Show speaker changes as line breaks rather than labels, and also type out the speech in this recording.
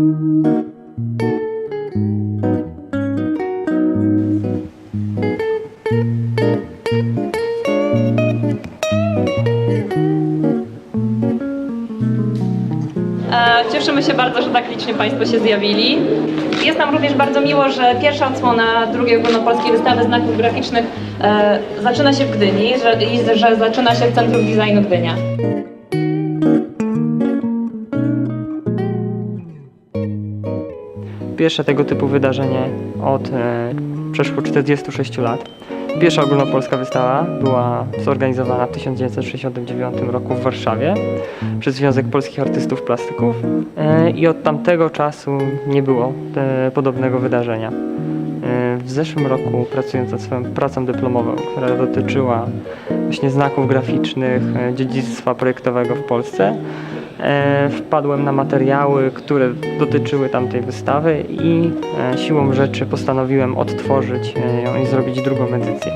E, cieszymy się bardzo, że tak licznie Państwo się zjawili. Jest nam również bardzo miło, że pierwsza odsłona drugiej ogólnopolskiej wystawy znaków graficznych e, zaczyna się w Gdyni że, i że zaczyna się w Centrum Designu Gdynia.
Pierwsze tego typu wydarzenie od e, przeszło 46 lat. Pierwsza ogólnopolska wystawa była zorganizowana w 1969 roku w Warszawie przez Związek Polskich Artystów Plastyków e, i od tamtego czasu nie było e, podobnego wydarzenia. E, W zeszłym roku pracując nad swoją pracą dyplomową, która dotyczyła właśnie znaków graficznych, e, dziedzictwa projektowego w Polsce, wpadłem na materiały, które dotyczyły tamtej wystawy i e, siłą rzeczy postanowiłem odtworzyć e, ją i zrobić drugą edycję.